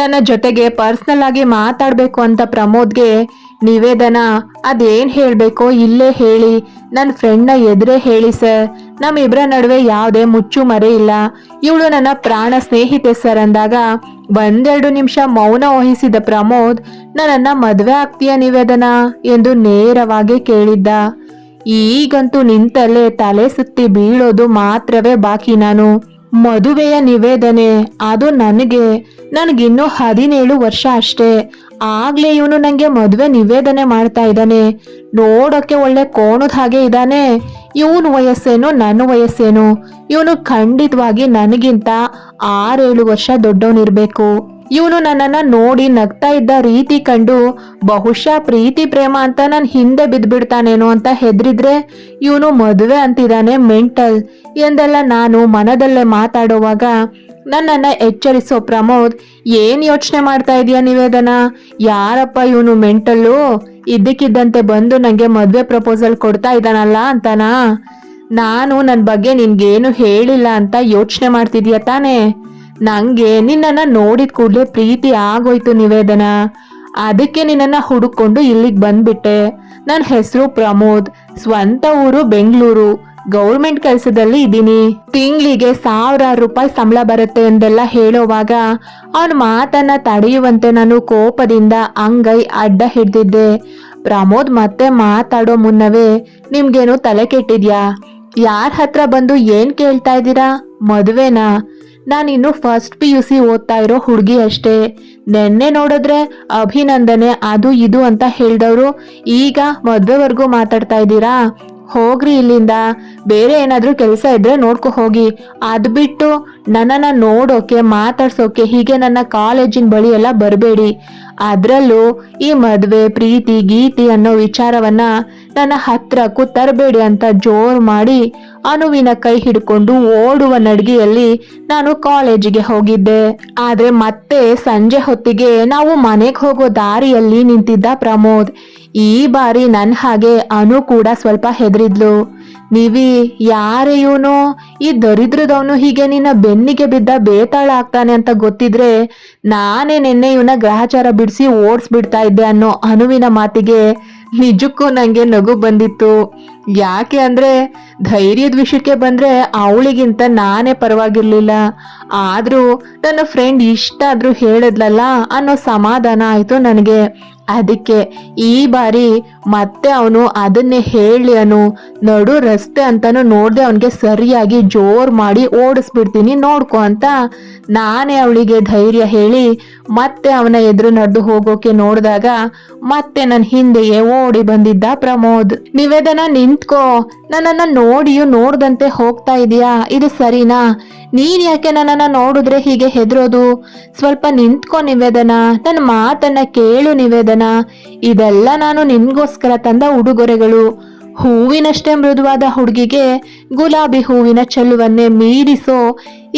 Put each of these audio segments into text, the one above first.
ತನ್ನ ಜೊತೆಗೆ ಪರ್ಸ್ನಲ್ ಆಗಿ ಮಾತಾಡಬೇಕು ಅಂತ ಪ್ರಮೋದ್ಗೆ ನಿವೇದನ, ಅದೇನ್ ಹೇಳಬೇಕೋ ಇಲ್ಲೇ ಹೇಳಿ. ನನ್ನ ಫ್ರೆಂಡ್ನ ಎದುರೇ ಹೇಳಿ ಸರ್ ನಮ್ಮಿಬ್ಬರ ನಡುವೆ ಯಾವುದೇ ಮುಚ್ಚು ಮರೆ ಇಲ್ಲ. ಇವಳು ನನ್ನ ಪ್ರಾಣ ಸ್ನೇಹಿತೆ ಸರ್ ಅಂದಾಗ ಒಂದೆರಡು ನಿಮಿಷ ಮೌನ ವಹಿಸಿದ ಪ್ರಮೋದ್, ನನ್ನನ್ನ ಮದುವೆ ಆಗ್ತೀಯ ನಿವೇದನ? ಎಂದು ನೇರವಾಗಿ ಕೇಳಿದ್ದ. ಈಗಂತೂ ನಿಂತಲ್ಲೇ ತಲೆ ಸುತ್ತಿ ಬೀಳೋದು ಮಾತ್ರವೇ ಬಾಕಿ ನಾನು. ಮದುವೆಯ ನಿವೇದನೆ. ಅದು ನನಗೆ. ನನಗಿನ್ನೂ ಹದಿನೇಳು ವರ್ಷ ಅಷ್ಟೇ. ಆಗ್ಲೇ ಇವನು ನನಗೆ ಮದುವೆ ನಿವೇದನೆ ಮಾಡ್ತಾ ಇದ್ದಾನೆ. ನೋಡೋಕೆ ಒಳ್ಳೆ ಕೋಣದ ಹಾಗೆ ಇದ್ದಾನೆ. ಇವನ್ ವಯಸ್ಸೇನು ನನ್ನ ವಯಸ್ಸೇನು? ಇವನು ಖಂಡಿತವಾಗಿ ನನಗಿಂತ ಆರೇಳು ವರ್ಷ ದೊಡ್ಡವನಿರ್ಬೇಕು. ಇವನು ನನ್ನನ್ನ ನೋಡಿ ನಗ್ತಾ ಇದ್ದ ರೀತಿ ಕಂಡು ಬಹುಶಃ ಪ್ರೀತಿ, ಪ್ರೇಮ ಅಂತ ನಾನು ಹಿಂದೆ ಬಿದ್ದ್ಬಿಡ್ತಾನೇನೋ ಅಂತ ಹೆದ್ರಿದ್ರೆ ಇವನು ಮದುವೆ ಅಂತಿದ್ದಾನೆ ಮೆಂಟಲ್ ಎಂದೆಲ್ಲ ನಾನು ಮನದಲ್ಲೇ ಮಾತಾಡುವಾಗ ನನ್ನನ್ನ ಎಚ್ಚರಿಸೋ ಪ್ರಮೋದ್, ಏನು ಯೋಚನೆ ಮಾಡ್ತಾ ಇದೀಯ ನಿವೇದನ? ಯಾರಪ್ಪ ಇವನು ಮೆಂಟಲ್ಲು? ಇದ್ದಕ್ಕಿದ್ದಂತೆ ಬಂದು ನನಗೆ ಮದುವೆ ಪ್ರಪೋಸಲ್ ಕೊಡ್ತಾ ಇದ್ದಾನಲ್ಲ ಅಂತನಾ? ನಾನು ನನ್ನ ಬಗ್ಗೆ ನಿನ್ಗೇನು ಹೇಳಿಲ್ಲ ಅಂತ ಯೋಚನೆ ಮಾಡ್ತಿದ್ಯಾ ತಾನೇ? ನಂಗೆ ನಿನ್ನನ್ನ ನೋಡಿದ ಕೂಡಲೇ ಪ್ರೀತಿ ಆಗೋಯ್ತು ನಿವೇದನ. ಅದಕ್ಕೆ ನಿನ್ನನ್ನ ಹುಡುಕೊಂಡು ಇಲ್ಲಿಗೆ ಬಂದ್ಬಿಟ್ಟೆ. ನನ್ನ ಹೆಸರು ಪ್ರಮೋದ್. ಸ್ವಂತ ಊರು ಬೆಂಗಳೂರು. ಗೌರ್ಮೆಂಟ್ ಕೆಲಸದಲ್ಲಿ ಇದ್ದೀನಿ. ತಿಂಗಳಿಗೆ ಸಾವಿರಾರು ರೂಪಾಯಿ ಸಂಬಳ ಬರುತ್ತೆ ಎಂದೆಲ್ಲ ಹೇಳೋವಾಗ ಅವನ ಮಾತನ್ನ ತಡೆಯುವಂತೆ ನಾನು ಕೋಪದಿಂದ ಅಂಗೈ ಅಡ್ಡ ಹಿಡ್ದಿದ್ದೆ. ಪ್ರಮೋದ್ ಮತ್ತೆ ಮಾತಾಡೋ ಮುನ್ನವೇ ನಿಮ್ಗೇನು ತಲೆ ಕೆಟ್ಟಿದ್ಯಾ? ಯಾರ ಹತ್ರ ಬಂದು ಏನ್ ಕೇಳ್ತಾ ಇದ್ದೀರಾ? ಮದುವೆನಾ? ನಾನಿನ್ನು ಫಸ್ಟ್ ಪಿ ಯು ಸಿ ಓದ್ತಾ ಇರೋ ಹುಡುಗಿ ಅಷ್ಟೇ. ನೆನ್ನೆ ನೋಡಿದ್ರೆ ಅಭಿನಂದನೆ, ಅದು ಇದು ಅಂತ ಹೇಳಿದವರು ಈಗ ಮದುವೆವರೆಗೂ ಮಾತಾಡ್ತಾ ಇದ್ದೀರಾ? ಹೋಗ್ರಿ ಇಲ್ಲಿಂದ. ಬೇರೆ ಏನಾದರೂ ಕೆಲಸ ಇದ್ರೆ ನೋಡ್ಕೊ ಹೋಗಿ. ಅದು ಬಿಟ್ಟು ನನ್ನನ್ನು ನೋಡೋಕೆ, ಮಾತಾಡ್ಸೋಕೆ ಹೀಗೆ ನನ್ನ ಕಾಲೇಜಿನ ಬಳಿ ಎಲ್ಲ ಬರಬೇಡಿ. ಅದರಲ್ಲೂ ಈ ಮದುವೆ, ಪ್ರೀತಿ, ಗೀತಿ ಅನ್ನೋ ವಿಚಾರವನ್ನ ನನ್ನ ಹತ್ರಕ್ಕೂ ತರಬೇಡಿ ಅಂತ ಜೋರ್ ಮಾಡಿ ಅನುವಿನ ಕೈ ಹಿಡ್ಕೊಂಡು ಓಡುವ ನಡಿಗೆಯಲ್ಲಿ ನಾನು ಕಾಲೇಜಿಗೆ ಹೋಗಿದ್ದೆ. ಆದ್ರೆ ಮತ್ತೆ ಸಂಜೆ ಹೊತ್ತಿಗೆ ನಾವು ಮನೆಗೆ ಹೋಗೋ ದಾರಿಯಲ್ಲಿ ನಿಂತಿದ್ದ ಪ್ರಮೋದ್. ಈ ಬಾರಿ ನನ್ ಹಾಗೆ ಅನು ಕೂಡ ಸ್ವಲ್ಪ ಹೆದರಿದ್ಲು. ನೀವಿ, ಯಾರೇ ಇವನು? ಈ ದರಿದ್ರದವನು ಹೀಗೆ ನಿನ್ನ ಬೆನ್ನಿಗೆ ಬಿದ್ದ ಬೇತಾಳ ಆಗ್ತಾನೆ ಅಂತ ಗೊತ್ತಿದ್ರೆ ನಾನೇ ನಿನ್ನೆ ಇವನ ಗ್ರಹಚಾರ ಬಿಡಿಸಿ ಓಡಿಸ್ಬಿಡ್ತಾ ಇದ್ದೆ ಅನ್ನೋ ಅನುವಿನ ಮಾತಿಗೆ ನಿಜಕ್ಕೂ ನನಗೆ ನಗು ಬಂದಿತ್ತು. ಯಾಕೆ ಅಂದ್ರೆ ಧೈರ್ಯದ ವಿಷಯಕ್ಕೆ ಬಂದ್ರೆ ಅವಳಿಗಿಂತ ನಾನೇ ಪರವಾಗಿರಲಿಲ್ಲ. ಆದರೂ ನನ್ನ ಫ್ರೆಂಡ್ ಇಷ್ಟ ಆದ್ರೂ ಹೇಳಿದ್ಲಲ್ಲ ಅನ್ನೋ ಸಮಾಧಾನ ಆಯಿತು ನನಗೆ. ಅದಕ್ಕೆ ಈ ಬಾರಿ ಮತ್ತೆ ಅವನು ಅದನ್ನೇ ಹೇಳಿ ಅನು ನಡು, ರಸ್ತೆ ಅಂತಾನು ನೋಡ್ದೆ ಅವನಿಗೆ ಸರಿಯಾಗಿ ಜೋರ್ ಮಾಡಿ ಓಡಿಸ್ಬಿಡ್ತೀನಿ, ನೋಡ್ಕೊ ಅಂತ ನಾನೇ ಅವಳಿಗೆ ಧೈರ್ಯ ಹೇಳಿ ಮತ್ತೆ ಅವನ ಎದುರು ನಡೆದು ಹೋಗೋಕೆ ನೋಡಿದಾಗ ಮತ್ತೆ ನನ್ನ ಹಿಂದೆಯೇ ಓಡಿ ಬಂದಿದ್ದ ಪ್ರಮೋದ್. ನಿವೇದನ, ನಿಂತ್ಕೋ. ನನ್ನನ್ನ ನೋಡಿಯೂ ನೋಡ್ದಂತೆ ಹೋಗ್ತಾ ಇದೀಯಾ ಇದು ಸರಿನಾ? ನೀನ್ ಯಾಕೆ ನನ್ನನ್ನ ನೋಡಿದ್ರೆ ಹೀಗೆ ಹೆದರೋದು? ಸ್ವಲ್ಪ ನಿಂತ್ಕೋ ನಿವೇದನ. ನನ್ನ ಮಾತನ್ನ ಕೇಳು ನಿವೇದನ. ಇದೆಲ್ಲ ನಾನು ನಿನ್ಗೋಸ್ಕರ ತಂದ ಉಡುಗೊರೆಗಳು. ಹೂವಿನಷ್ಟೇ ಮೃದುವಾದ ಹುಡುಗಿಗೆ ಗುಲಾಬಿ ಹೂವಿನ ಚೆಲುವನ್ನೇ ಮೀರಿಸೋ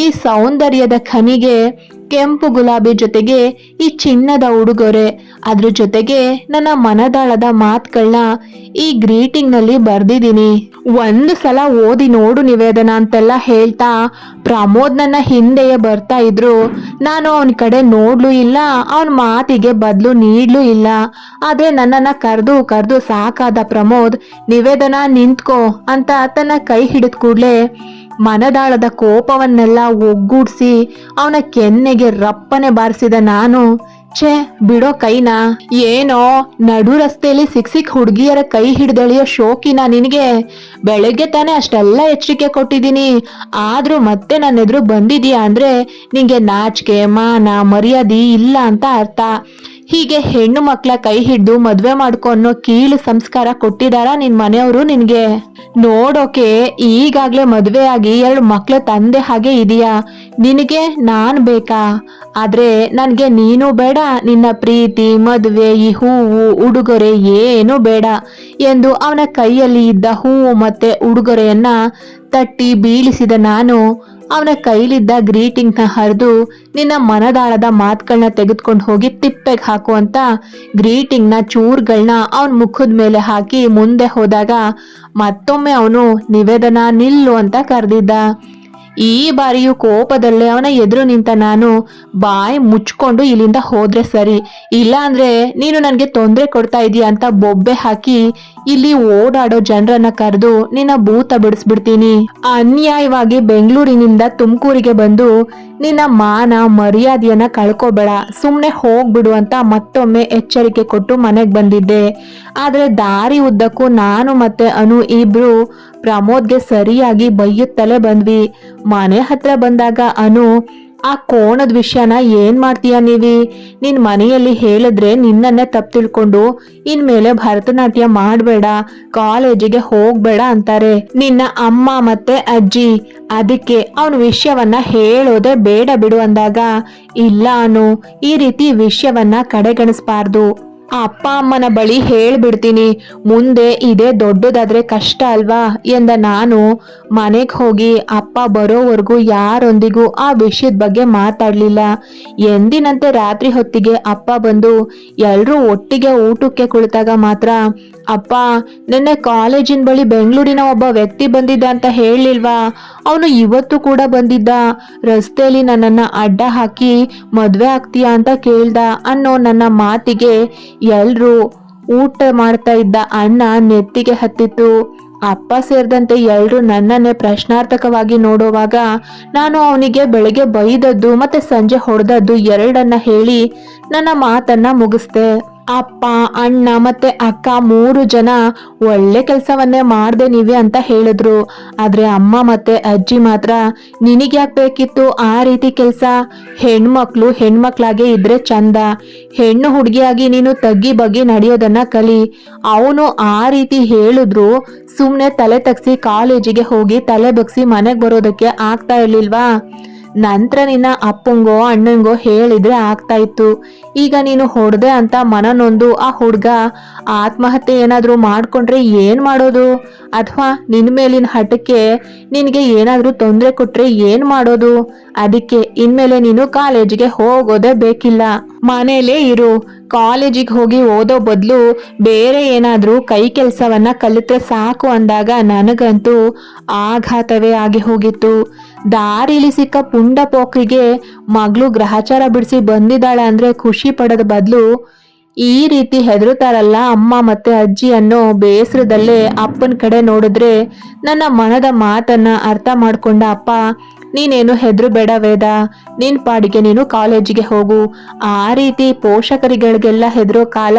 ಈ ಸೌಂದರ್ಯದ ಖನಿಗೆ ಕೆಂಪು ಗುಲಾಬಿ ಜೊತೆಗೆ ಈ ಚಿನ್ನದ ಉಡುಗೊರೆ. ಅದ್ರ ಜೊತೆಗೆ ನನ್ನ ಮನದಾಳದ ಮಾತುಗಳನ್ನ ಈ ಗ್ರೀಟಿಂಗ್ನಲ್ಲಿ ಬರ್ದಿದ್ದೀನಿ. ಒಂದು ಸಲ ಓದಿ ನೋಡು ನಿವೇದನ ಅಂತೆಲ್ಲ ಹೇಳ್ತಾ ಪ್ರಮೋದ್ ನನ್ನ ಹಿಂದೆಯೇ ಬರ್ತಾ ಇದ್ರು. ನಾನು ಅವನ ಕಡೆ ನೋಡ್ಲೂ ಇಲ್ಲ, ಅವನ ಮಾತಿಗೆ ಬದಲು ನೀಡ್ಲೂ ಇಲ್ಲ. ಆದ್ರೆ ನನ್ನನ್ನ ಕರೆದು ಕರೆದು ಸಾಕಾದ ಪ್ರಮೋದ್, ನಿವೇದನ ನಿಂತ್ಕೋ ಅಂತ ತನ್ನ ಕೈ ಕೂಡ್ಲೆ ಮನದಾಳದ ಕೋಪವನ್ನೆಲ್ಲ ಒಗ್ಗೂಡಿಸಿ ಅವನ ಕೆನ್ನೆಗೆ ರಪ್ಪನೆ ಬಾರಿಸಿದ ನಾನು, ಛೇ, ಬಿಡೋ ಕೈನ? ಏನೋ, ನಡು ರಸ್ತೆಯಲ್ಲಿ ಸಿಕ್ ಸಿಕ್ ಹುಡುಗಿಯರ ಕೈ ಹಿಡ್ದೆಳೆಯೋ ಶೋಕಿನ ನಿನಗೆ? ಬೆಳಗ್ಗೆ ತಾನೇ ಅಷ್ಟೆಲ್ಲ ಎಚ್ಚರಿಕೆ ಕೊಟ್ಟಿದ್ದೀನಿ. ಆದ್ರೂ ಮತ್ತೆ ನನ್ನ ಎದುರು ಬಂದಿದೀಯ ಅಂದ್ರೆ ನಿಂಗೆ ನಾಚಿಕೆ, ಮಾನ, ಮರ್ಯಾದೆ ಇಲ್ಲ ಅಂತ ಅರ್ಥ. ಹೀಗೆ ಹೆಣ್ಣು ಮಕ್ಕಳ ಕೈ ಹಿಡ್ದು ಮದ್ವೆ ಮಾಡ್ಕೊ ಅನ್ನೋ ಕೀಳು ಸಂಸ್ಕಾರ ಕೊಟ್ಟಿದಾರ ನಿನ್ ಮನೆಯವರು ನಿನ್ಗೆ? ನೋಡೋಕೆ ಈಗಾಗ್ಲೇ ಮದ್ವೆ ಆಗಿ ಎರಡು ಮಕ್ಳ ತಂದೆ ಹಾಗೆ ಇದೆಯಾ? ನಿನಗೆ ನಾನ್ ಬೇಕಾ? ಆದ್ರೆ ನನ್ಗೆ ನೀನು ಬೇಡ. ನಿನ್ನ ಪ್ರೀತಿ, ಮದುವೆ, ಈ ಹೂವು, ಉಡುಗೊರೆ ಏನು ಬೇಡ ಎಂದು ಅವನ ಕೈಯಲ್ಲಿ ಇದ್ದ ಹೂವು ಮತ್ತೆ ಉಡುಗೊರೆಯನ್ನ ತಟ್ಟಿ ಬೀಳಿಸಿದ ನಾನು. ಅವನ ಕೈಲಿದ್ದ ಗ್ರೀಟಿಂಗ್ನ ಹರಿದು ನಿನ್ನ ಮನದಾಳದ ಮಾತುಗಳನ್ನ ತೆಗೆದುಕೊಂಡು ಹೋಗಿ ತಿಪ್ಪೆಗೆ ಹಾಕು ಅಂತ ಗ್ರೀಟಿಂಗ್ನ ಚೂರ್ಗಳನ್ನ ಅವನ ಮುಖದ ಮೇಲೆ ಹಾಕಿ ಮುಂದೆ ಹೋದಾಗ ಮತ್ತೊಮ್ಮೆ ಅವನು ನಿವೇದನ ನಿಲ್ಲು ಅಂತ ಕರೆದಿದ್ದ. ಈ ಬಾರಿಯೂ ಕೋಪದಲ್ಲೇ ಅವನ ಎದುರು ನಿಂತ ನಾನು ಬಾಯಿ ಮುಚ್ಕೊಂಡು ಇಲ್ಲಿಂದ ಹೋದ್ರೆ ಸರಿ. ಇಲ್ಲ ಅಂದ್ರೆ ನೀನು ನನಗೆ ತೊಂದರೆ ಕೊಡ್ತಾ ಇದೀಯ ಅಂತ ಬೊಬ್ಬೆ ಹಾಕಿ ಇಲ್ಲಿ ಓಡಾಡೋ ಜನರನ್ನ ಕರೆದು ನಿನ್ನ ಭೂತ ಬಿಡಿಸ್ಬಿಡ್ತೀನಿ. ಅನ್ಯಾಯವಾಗಿ ಬೆಂಗಳೂರಿನಿಂದ ತುಮಕೂರಿಗೆ ಬಂದು ನಿನ್ನ ಮಾನ ಮರ್ಯಾದೆಯನ್ನ ಕಳ್ಕೊಬೇಡ. ಸುಮ್ಮನೆ ಹೋಗ್ಬಿಡು ಅಂತ ಮತ್ತೊಮ್ಮೆ ಎಚ್ಚರಿಕೆ ಕೊಟ್ಟು ಮನೆಗೆ ಬಂದಿದ್ದೆ. ಆದ್ರೆ ದಾರಿ ಉದ್ದಕ್ಕೂ ನಾನು ಮತ್ತೆ ಅನು ಇಬ್ರು ಪ್ರಮೋದ್ಗೆ ಸರಿಯಾಗಿ ಬೈಯುತ್ತಲೇ ಬಂದ್ವಿ. ಮನೆ ಹತ್ರ ಬಂದಾಗ, ಅನು, ಆ ಕೋಣದ ವಿಷಯನ ಏನ್ ಮಾಡ್ತೀಯ ನೀವಿ? ನಿನ್ ಮನೆಯಲ್ಲಿ ಹೇಳಿದ್ರೆ ನಿನ್ನನ್ನೇ ತಪ್ಪು ತಿಳ್ಕೊಂಡು ಇನ್ಮೇಲೆ ಭರತನಾಟ್ಯ ಮಾಡಬೇಡ, ಕಾಲೇಜಿಗೆ ಹೋಗ್ಬೇಡ ಅಂತಾರೆ. ನಿನ್ನ ಅಮ್ಮ ಮತ್ತೆ ಅಜ್ಜಿ. ಅದಕ್ಕೆ ಅವನ ವಿಷಯವನ್ನ ಹೇಳೋದೆ ಬೇಡ ಬಿಡು ಅಂದಾಗ, ಇಲ್ಲ ಅನು, ಈ ರೀತಿ ವಿಷಯವನ್ನ ಕಡೆಗಣಿಸ್ಬಾರ್ದು. ಅಪ್ಪ ಅಮ್ಮನ ಬಳಿ ಹೇಳ್ಬಿಡ್ತೀನಿ, ಮುಂದೆ ಇದೇ ದೊಡ್ಡದಾದ್ರೆ ಕಷ್ಟ ಅಲ್ವಾ ಎಂದ ನಾನು. ಮನೆಗೆ ಹೋಗಿ ಅಪ್ಪ ಬರೋವರೆಗೂ ಯಾರೊಂದಿಗೂ ಆ ವಿಷಯದ ಬಗ್ಗೆ ಮಾತಾಡಲಿಲ್ಲ. ಎಂದಿನಂತೆ ರಾತ್ರಿ ಹೊತ್ತಿಗೆ ಅಪ್ಪ ಬಂದು ಎಲ್ಲರೂ ಒಟ್ಟಿಗೆ ಊಟಕ್ಕೆ ಕುಳಿತಾಗ ಮಾತ್ರ, ಅಪ್ಪ, ನಿನ್ನೆ ಕಾಲೇಜಿನ ಬಳಿ ಬೆಂಗಳೂರಿನ ಒಬ್ಬ ವ್ಯಕ್ತಿ ಬಂದಿದ್ದ ಅಂತ ಹೇಳಲಿಲ್ವಾ? ಅವನು ಇವತ್ತು ಕೂಡ ಬಂದಿದ್ದ. ರಸ್ತೆಯಲ್ಲಿ ನನ್ನನ್ನ ಅಡ್ಡ ಹಾಕಿ ಮದುವೆ ಆಗ್ತೀಯಾ ಅಂತ ಕೇಳ್ದ ಅನ್ನೋ ನನ್ನ ಮಾತಿಗೆ ಎಲ್ರೂ ಊಟ ಮಾಡ್ತಾ ಇದ್ದ ಅಣ್ಣ ನೆತ್ತಿಗೆ ಹತ್ತಿತ್ತು. ಅಪ್ಪ ಸೇರಿದಂತೆ ಎಲ್ಲರೂ ನನ್ನನ್ನೇ ಪ್ರಶ್ನಾರ್ಥಕವಾಗಿ ನೋಡುವಾಗ ನಾನು ಅವನಿಗೆ ಬೆಳಗ್ಗೆ ಬೈದದ್ದು ಮತ್ತೆ ಸಂಜೆ ಹೊಡೆದದ್ದು ಎರಡನ್ನ ಹೇಳಿ ನನ್ನ ಮಾತನ್ನ ಮುಗಿಸ್ದೆ. ಅಪ್ಪ, ಅಣ್ಣ ಮತ್ತೆ ಅಕ್ಕ ಮೂರು ಜನ ಒಳ್ಳೆ ಕೆಲಸವನ್ನೇ ಮಾಡ್ದೆ ನೀವೇ ಅಂತ ಹೇಳಿದ್ರು. ಆದ್ರೆ ಅಮ್ಮ ಮತ್ತೆ ಅಜ್ಜಿ ಮಾತ್ರ ನಿನಗ್ಯಾಕೆ ಬೇಕಿತ್ತು ಆ ರೀತಿ ಕೆಲಸ? ಹೆಣ್ಮಕ್ಳು ಹೆಣ್ಮಕ್ಳಾಗೆ ಇದ್ರೆ ಚಂದ. ಹೆಣ್ಣು ಹುಡುಗಿಯಾಗಿ ನೀನು ತಗ್ಗಿ ಬಗ್ಗಿ ನಡೆಯೋದನ್ನ ಕಲಿ. ಅವನು ಆ ರೀತಿ ಹೇಳಿದ್ರು ಸುಮ್ಮನೆ ತಲೆ ತಗ್ಸಿ ಕಾಲೇಜಿಗೆ ಹೋಗಿ ತಲೆ ಬಗ್ಸಿ ಮನೆಗೆ ಬರೋದಕ್ಕೆ ಆಗ್ತಾ ಇರ್ಲಿಲ್ವಾ? ನಂತರ ನಿನ್ನ ಅಪ್ಪಂಗೋ, ಅಣ್ಣಂಗೋ ಹೇಳಿದ್ರೆ ಆಗ್ತಾ ಇತ್ತು. ಈಗ ನೀನು ಹೊಡೆದೆ ಅಂತ ಮನನೊಂದು ಆ ಹುಡ್ಗ ಆತ್ಮಹತ್ಯೆ ಏನಾದರೂ ಮಾಡ್ಕೊಂಡ್ರೆ ಏನ್ ಮಾಡೋದು? ಅಥವಾ ನಿನ್ನ ಮೇಲಿನ ಹಠಕ್ಕೆ ನಿನಗೆ ಏನಾದರೂ ತೊಂದರೆ ಕೊಟ್ರೆ ಏನ್ ಮಾಡೋದು? ಅದಕ್ಕೆ ಇನ್ಮೇಲೆ ನೀನು ಕಾಲೇಜಿಗೆ ಹೋಗೋದೇ ಬೇಕಿಲ್ಲ. ಮನೇಲೇ ಇರು. ಕಾಲೇಜಿಗೆ ಹೋಗಿ ಓದೋ ಬದಲು ಬೇರೆ ಏನಾದರೂ ಕೈ ಕೆಲಸವನ್ನ ಕಲಿತ್ರೆ ಸಾಕು ಅಂದಾಗ ನನಗಂತೂ ಆಘಾತವೇ ಆಗಿ ಹೋಗಿತ್ತು. ದಾರಿಲಿ ಸಿಕ್ಕ ಪುಂಡ ಪೋಕ್ರಿಗೆ ಮಗಳು ಗ್ರಹಚಾರ ಬಿಡಿಸಿ ಬಂದಿದ್ದಾಳೆ ಅಂದ್ರೆ ಖುಷಿ ಪಡೋದ ಬದಲು ಈ ರೀತಿ ಹೆದರುತ್ತಾರಲ್ಲ ಅಮ್ಮ ಮತ್ತೆ ಅಜ್ಜಿ ಅನ್ನೋ ಬೇಸರದಲ್ಲೇ ಅಪ್ಪನ ಕಡೆ ನೋಡಿದ್ರೆ ನನ್ನ ಮನದ ಮಾತನ್ನ ಅರ್ಥ ಮಾಡ್ಕೊಂಡ ಅಪ್ಪ, ನೀನೇನು ಹೆದ್ರು ಬೇಡ ವೇದ. ನಿನ್ ಪಾಡಿಗೆ ನೀನು ಕಾಲೇಜಿಗೆ ಹೋಗು. ಆ ರೀತಿ ಪೋಷಕರಿಗಳಿಗೆಲ್ಲ ಹೆದರೋ ಕಾಲ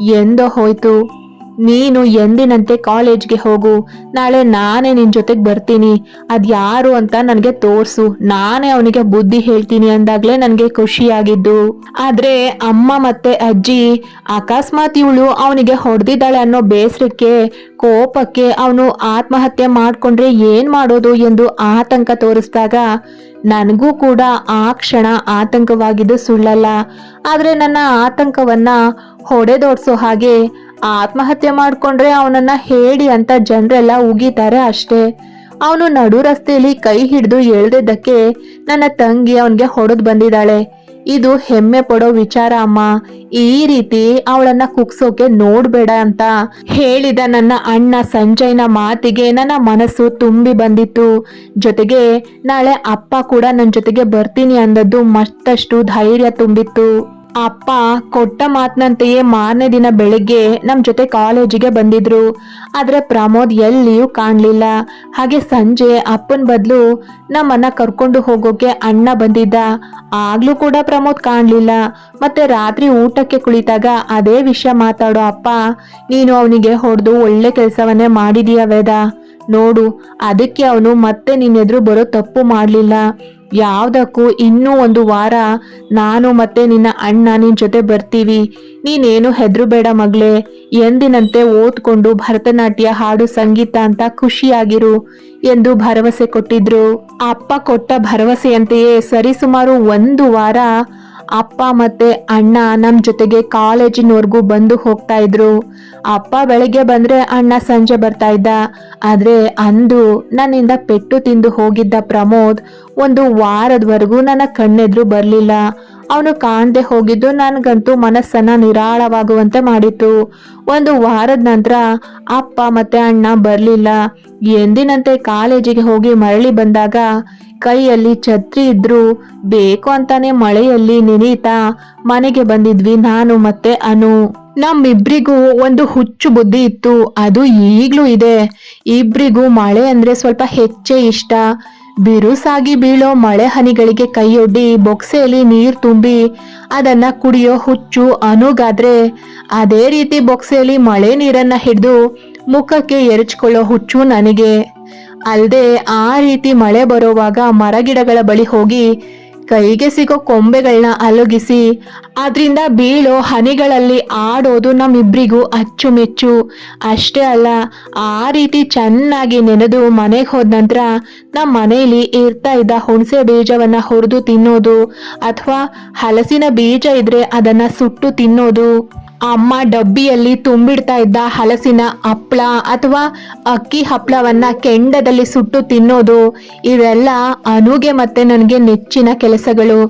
ಎಂದೋ ಹೋಯ್ತು. ನೀನು ಎಂದಿನಂತೆ ಕಾಲೇಜ್ಗೆ ಹೋಗು. ನಾಳೆ ನಾನೇ ನಿನ್ ಜೊತೆಗೆ ಬರ್ತೀನಿ. ಅದ್ ಯಾರು ಅಂತ ನನಗೆ ತೋರ್ಸು. ನಾನೇ ಅವನಿಗೆ ಬುದ್ಧಿ ಹೇಳ್ತೀನಿ ಅಂದಾಗ್ಲೇ ನನಗೆ ಖುಷಿಯಾಗಿದ್ದು. ಆದ್ರೆ ಅಮ್ಮ ಮತ್ತೆ ಅಜ್ಜಿ, ಅಕಸ್ಮಾತ್ ಇವಳು ಅವನಿಗೆ ಹೊಡೆದಿದ್ದಾಳೆ ಅನ್ನೋ ಬೇಸರಕ್ಕೆ, ಕೋಪಕ್ಕೆ ಅವನು ಆತ್ಮಹತ್ಯೆ ಮಾಡ್ಕೊಂಡ್ರೆ ಏನ್ ಮಾಡೋದು ಎಂದು ಆತಂಕ ತೋರಿಸಿದಾಗ ನನಗೂ ಕೂಡ ಆ ಕ್ಷಣ ಆತಂಕವಾಗಿದ್ದು ಸುಳ್ಳಲ್ಲ. ಆದ್ರೆ ನನ್ನ ಆತಂಕವನ್ನ ಹೊಡೆದೋಡ್ಸೋ ಹಾಗೆ ಆತ್ಮಹತ್ಯೆ ಮಾಡ್ಕೊಂಡ್ರೆ ಅವನನ್ನ ಹೇಳಿ ಅಂತ ಜನರೆಲ್ಲ ಉಗಿತಾರೆ ಅಷ್ಟೇ. ಅವನು ನಡು ರಸ್ತೆಯಲ್ಲಿ ಕೈ ಹಿಡಿದು ಎಳ್ದಿದ್ದಕ್ಕೆ ನನ್ನ ತಂಗಿ ಅವನಿಗೆ ಹೊಡೆದು ಬಂದಿದ್ದಾಳೆ. ಇದು ಹೆಮ್ಮೆ ಪಡೋ ವಿಚಾರ ಅಮ್ಮ. ಈ ರೀತಿ ಅವಳನ್ನ ಕುಗ್ಸೋಕೆ ನೋಡ್ಬೇಡ ಅಂತ ಹೇಳಿದ ನನ್ನ ಅಣ್ಣ ಸಂಜಯ್ನ ಮಾತಿಗೆ ನನ್ನ ಮನಸ್ಸು ತುಂಬಿ ಬಂದಿತ್ತು. ಜೊತೆಗೆ ನಾಳೆ ಅಪ್ಪ ಕೂಡ ನನ್ನ ಜೊತೆಗೆ ಬರ್ತೀನಿ ಅಂದದ್ದು ಮತ್ತಷ್ಟು ಧೈರ್ಯ ತುಂಬಿತ್ತು. ಅಪ್ಪ ಕೊಟ್ಟ ಮಾತಿನಂತೆಯೇ ಮಾರನೇ ದಿನ ಬೆಳಿಗ್ಗೆ ನಮ್ಮ ಜೊತೆ ಕಾಲೇಜಿಗೆ ಬಂದಿದ್ರು. ಆದರೆ ಪ್ರಮೋದ್ ಎಲ್ಲಿಯೂ ಕಾಣಲಿಲ್ಲ. ಹಾಗೆ ಸಂಜೆ ಅಪ್ಪನ ಬದಲು ನಮ್ಮನ್ನ ಕರ್ಕೊಂಡು ಹೋಗೋಕೆ ಅಣ್ಣ ಬಂದಿದ್ದ. ಆಗ್ಲೂ ಕೂಡ ಪ್ರಮೋದ್ ಕಾಣಲಿಲ್ಲ. ಮತ್ತೆ ರಾತ್ರಿ ಊಟಕ್ಕೆ ಕುಳಿತಾಗ ಅದೇ ವಿಷಯ ಮಾತಾಡೋ ಅಪ್ಪ, ನೀನು ಅವನಿಗೆ ಹೊಡೆದು ಒಳ್ಳೆ ಕೆಲಸವನ್ನೇ ಮಾಡಿದೀಯ ವೇದ. ನೋಡು, ಅದಕ್ಕೆ ಅವನು ಮತ್ತೆ ನಿನ್ನೆದುರು ಬರೋ ತಪ್ಪು ಮಾಡಲಿಲ್ಲ. ಯಾವ್ದಕ್ಕೂ ಇನ್ನೂ ಒಂದು ವಾರ ನಾನು ಮತ್ತೆ ನಿನ್ನ ಅಣ್ಣ ನಿನ್ನ ಜೊತೆ ಬರ್ತೀವಿ. ನೀನೇನು ಹೆದ್ರು ಬೇಡ ಮಗ್ಳೆ. ಎಂದಿನಂತೆ ಓದ್ಕೊಂಡು ಭರತನಾಟ್ಯ ಹಾಡು ಸಂಗೀತ ಅಂತ ಖುಷಿಯಾಗಿರು ಎಂದು ಭರವಸೆ ಕೊಟ್ಟಿದ್ರು. ಅಪ್ಪ ಕೊಟ್ಟ ಭರವಸೆಯಂತೆಯೇ ಸರಿಸುಮಾರು ಒಂದು ವಾರ ಅಪ್ಪ ಮತ್ತೆ ಅಣ್ಣ ನಮ್ಮ ಜೊತೆಗೆ ಕಾಲೇಜಿನವರೆಗೂ ಬಂದು ಹೋಗ್ತಾ ಇದ್ರು. ಅಪ್ಪ ಬೆಳಗ್ಗೆ ಬಂದ್ರೆ ಅಣ್ಣ ಸಂಜೆ ಬರ್ತಾ ಇದ್ದ. ಆದ್ರೆ ಅಂದು ನನ್ನಿಂದ ಪೆಟ್ಟು ತಿಂದು ಹೋಗಿದ್ದ ಪ್ರಮೋದ್ ಒಂದು ವಾರದವರೆಗೂ ನನ್ನ ಕಣ್ಣೆದ್ರು ಬರಲಿಲ್ಲ. ಅವನು ಕಾಣದೆ ಹೋಗಿದ್ದು ನನಗಂತೂ ಮನಸ್ಸನ್ನ ನಿರಾಳವಾಗುವಂತೆ ಮಾಡಿತು ಒಂದು ವಾರದ ನಂತರ ಅಪ್ಪ ಮತ್ತೆ ಅಣ್ಣ ಬರಲಿಲ್ಲ. ಎಂದಿನಂತೆ ಕಾಲೇಜಿಗೆ ಹೋಗಿ ಮರಳಿ ಬಂದಾಗ ಕೈಯಲ್ಲಿ ಛತ್ರಿ ಇದ್ರು ಬೇಕು ಅಂತಾನೆ ಮಳೆಯಲ್ಲಿ ನೆನೀತಾ ಮನೆಗೆ ಬಂದಿದ್ವಿ ನಾನು ಮತ್ತೆ ಅನು. ನಮ್ಮಿಬ್ರಿಗೂ ಒಂದು ಹುಚ್ಚು ಬುದ್ಧಿ ಇತ್ತು, ಅದು ಈಗ್ಲೂ ಇದೆ. ಇಬ್ರಿಗೂ ಮಳೆ ಅಂದ್ರೆ ಸ್ವಲ್ಪ ಹೆಚ್ಚೇ ಇಷ್ಟ. ಬಿರುಸಾಗಿ ಬೀಳೋ ಮಳೆ ಹನಿಗಳಿಗೆ ಕೈಯೊಡ್ಡಿ ಬೊಕ್ಸೆಯಲ್ಲಿ ನೀರು ತುಂಬಿ ಅದನ್ನ ಕುಡಿಯೋ ಹುಚ್ಚು ಅನುಗಾದ್ರೆ. ಅದೇ ರೀತಿ ಬೊಕ್ಸೆಯಲ್ಲಿ ಮಳೆ ನೀರನ್ನ ಹಿಡಿದು ಮುಖಕ್ಕೆ ಎರಚ್ಕೊಳ್ಳೋ ಹುಚ್ಚು ನನಗೆ. ಅಲ್ಲದೆ ಆ ರೀತಿ ಮಳೆ ಬರೋವಾಗ ಮರಗಿಡಗಳ ಬಳಿ ಹೋಗಿ ಕೈಗೆ ಸಿಗೋ ಕೊಂಬೆಗಳನ್ನ ಅಲುಗಿಸಿ ಅದರಿಂದ ಬೀಳೋ ಹನಿಗಳಲ್ಲಿ ಆಡೋದು ನಮ್ಮಿಬ್ರಿಗೂ ಅಚ್ಚುಮೆಚ್ಚು. ಅಷ್ಟೇ ಅಲ್ಲ, ಆ ರೀತಿ ಚೆನ್ನಾಗಿ ನೆನೆದು ಮನೆಗೆ ಹೋದ ನಂತರ ನಮ್ಮ ಮನೆಯಲ್ಲಿ ಇರ್ತಾ ಇದ್ದ ಹುಣಸೆ ಬೀಜವನ್ನು ಹುರಿದು ತಿನ್ನೋದು, ಅಥವಾ ಹಲಸಿನ ಬೀಜ ಇದ್ರೆ ಅದನ್ನು ಸುಟ್ಟು ತಿನ್ನೋದು. ಅಮ್ಮ ಡಬ್ಬಿಯಲ್ಲಿ ತುಂಬಿಡ್ತಾ ಇದ್ದ ಹಲಸಿನ ಹಪ್ಪಳ ಅಥವಾ ಅಕ್ಕಿ ಹಪ್ಪಳವನ್ನ ಕೆಂಡದಲ್ಲಿ ಸುಟ್ಟು ತಿನ್ನೋದು, ಇವೆಲ್ಲ ಅನುಗೆ ಮತ್ತೆ ನನಗೆ ನೆಚ್ಚಿನ ಕೆಲಸಗಳು.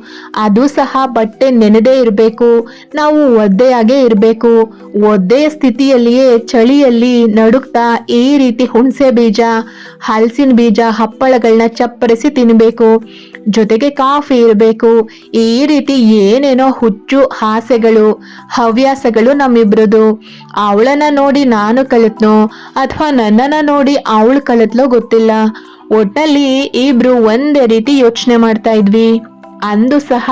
ಅದು ಸಹ ಬಟ್ಟೆ ನೆನೆದೇ ಇರಬೇಕು, ನಾವು ಒದ್ದೆಯಾಗೇ ಇರಬೇಕು. ಒದ್ದೆಯ ಸ್ಥಿತಿಯಲ್ಲಿಯೇ ಚಳಿಯಲ್ಲಿ ನಡುಕ್ತಾ ಈ ರೀತಿ ಹುಣಸೆ ಬೀಜ, ಹಲಸಿನ ಬೀಜ ಹಪ್ಪಳಗಳನ್ನ ಚಪ್ಪರಿಸಿ ತಿನ್ನಬೇಕು ಜೊತೆಗೆ ಕಾಫಿ ಇರಬೇಕು. ಈ ರೀತಿ ಏನೇನೋ ಹುಚ್ಚು ಹಾಸೆಗಳು ಹವ್ಯಾಸಗಳು ನಮ್ಮಿಬ್ರದು. ಅವಳನ್ನ ನೋಡಿ ನಾನು ಕಲಿತ್ನೋ ಅಥವಾ ನನ್ನನ್ನ ನೋಡಿ ಅವಳು ಕಲಿತ್ಲೋ ಗೊತ್ತಿಲ್ಲ. ಒಟ್ಟಲ್ಲಿ ಇಬ್ರು ಒಂದೇ ರೀತಿ ಯೋಚನೆ ಮಾಡ್ತಾ ಇದ್ವಿ. ಅಂದು ಸಹ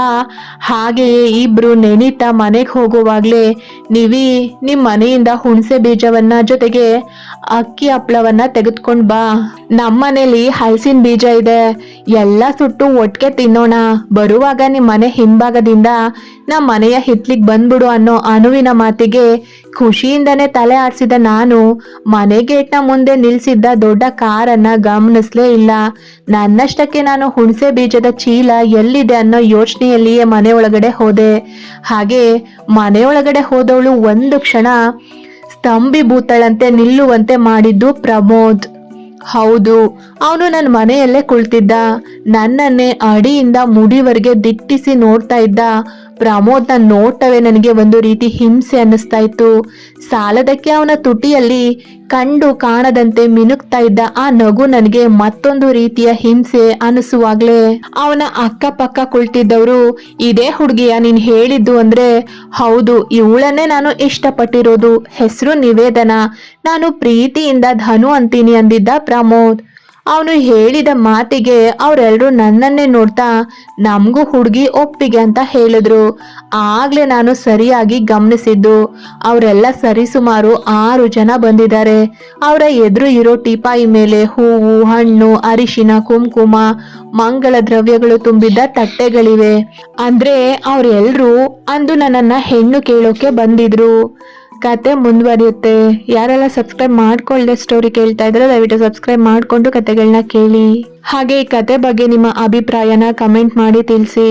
ಹಾಗೆಯೇ ಇಬ್ರು ನೆನಿತಾ ಮನೆಗೆ ಹೋಗುವಾಗ್ಲೇ ನೀವಿ ನಿಮ್ಮ ಮನೆಯಿಂದ ಹುಣಸೆ ಬೀಜವನ್ನ ಜೊತೆಗೆ ಅಕ್ಕಿ ಹಪ್ಳವನ್ನ ತೆಗೆದ್ಕೊಂಡ್ ಬಾ. ನಮ್ಮನೇಲಿ ಹಲಸಿನ ಬೀಜ ಇದೆ. ಎಲ್ಲ ಸುಟ್ಟು ಒಟ್ಟಿಗೆ ತಿನ್ನೋಣ. ಬರುವಾಗ ನಿಮ್ಮ ಮನೆ ಹಿಂಭಾಗದಿಂದ ನಮ್ಮ ಮನೆಯ ಹಿತ್ಲಿಗ್ ಬಂದ್ಬಿಡು ಅನ್ನೋ ಅನುವಿನ ಮಾತಿಗೆ ಖುಷಿಯಿಂದನೇ ತಲೆ ಆಡಿಸಿದ ನಾನು ಮನೆ ಗೇಟ್ನ ಮುಂದೆ ನಿಲ್ಸಿದ್ದ ದೊಡ್ಡ ಕಾರನ್ನ ಗಮನಿಸ್ಲೇ ಇಲ್ಲ. ನನ್ನಷ್ಟಕ್ಕೆ ನಾನು ಹುಣಸೆ ಬೀಜದ ಚೀಲ ಎಲ್ಲಿದೆ ಅನ್ನೋ ಯೋಚನೆಯಲ್ಲಿಯೇ ಮನೆ ಒಳಗಡೆ ಹೋದೆ. ಹಾಗೆ ಮನೆ ಒಳಗಡೆ ಹೋದವಳು ಒಂದು ಕ್ಷಣ ಸ್ತಂಭಿಭೂತಳಂತೆ ನಿಲ್ಲುವಂತೆ ಮಾಡಿದ್ದು ಪ್ರಮೋದ್. ಹೌದು, ಅವನು ನನ್ನ ಮನೆಯಲ್ಲೇ ಕುಳಿತಿದ್ದ. ನನ್ನನ್ನೇ ಅಡಿಯಿಂದ ಮುಡಿವರೆಗೆ ದಿಟ್ಟಿಸಿ ನೋಡ್ತಾ ಇದ್ದ. ಪ್ರಮೋದ್ನ ನೋಟವೇ ನನಗೆ ಒಂದು ರೀತಿ ಹಿಂಸೆ ಅನ್ನಿಸ್ತಾ ಇತ್ತು. ಸಾಲದಕ್ಕೆ ಅವನ ತುಟಿಯಲ್ಲಿ ಕಂಡು ಕಾಣದಂತೆ ಮಿನುಕ್ತಾ ಇದ್ದ ಆ ನಗು ನನಗೆ ಮತ್ತೊಂದು ರೀತಿಯ ಹಿಂಸೆ ಅನಿಸುವಾಗ್ಲೇ ಅವನ ಅಕ್ಕಪಕ್ಕ ಕುಳಿತಿದ್ದವರು, ಇದೇ ಹುಡುಗಿಯ ನೀನ್ ಹೇಳಿದ್ದು ಅಂದ್ರೆ ಹೌದು, ಇವಳನ್ನೇ ನಾನು ಇಷ್ಟಪಟ್ಟಿರೋದು. ಹೆಸರು ನಿವೇದನ. ನಾನು ಪ್ರೀತಿಯಿಂದ ಧನು ಅಂತೀನಿ ಅಂದಿದ್ದ ಪ್ರಮೋದ್. ಅವನು ಹೇಳಿದ ಮಾತಿಗೆ ಅವರೆಲ್ಲರೂ ನನ್ನನ್ನೇ ನೋಡ್ತಾ ನಮಗೂ ಹುಡುಗಿ ಒಪ್ಪಿಗೆ ಅಂತ ಹೇಳಿದ್ರು. ಆಗ್ಲೇ ನಾನು ಸರಿಯಾಗಿ ಗಮನಿಸಿದ್ದು. ಅವರೆಲ್ಲ ಸರಿಸುಮಾರು ಆರು ಜನ ಬಂದಿದ್ದಾರೆ. ಅವರ ಎದುರು ಇರೋ ಟಿಪಾಯಿ ಮೇಲೆ ಹೂವು, ಹಣ್ಣು, ಅರಿಶಿನ, ಕುಂಕುಮ, ಮಂಗಳ ದ್ರವ್ಯಗಳು ತುಂಬಿದ್ದ ತಟ್ಟೆಗಳಿವೆ. ಅಂದ್ರೆ ಅವರೆಲ್ಲರೂ ಅಂದು ನನ್ನನ್ನ ಹೆಣ್ಣು ಕೇಳೋಕೆ ಬಂದಿದ್ರು. ಕತೆ ಮುಂದುವರಿಯುತ್ತೆ. ಯಾರೆಲ್ಲ ಸಬ್ಸ್ಕ್ರೈಬ್ ಮಾಡ್ಕೊಳ್ಳದೆ ಸ್ಟೋರಿ ಕೇಳ್ತಾ ಇದ್ರೆ ದಯವಿಟ್ಟು ಸಬ್ಸ್ಕ್ರೈಬ್ ಮಾಡಿಕೊಂಡು ಕತೆಗಳನ್ನ ಕೇಳಿ. ಹಾಗೆ ಈ ಕತೆ ಬಗ್ಗೆ ನಿಮ್ಮ ಅಭಿಪ್ರಾಯನ ಕಮೆಂಟ್ ಮಾಡಿ ತಿಳಿಸಿ.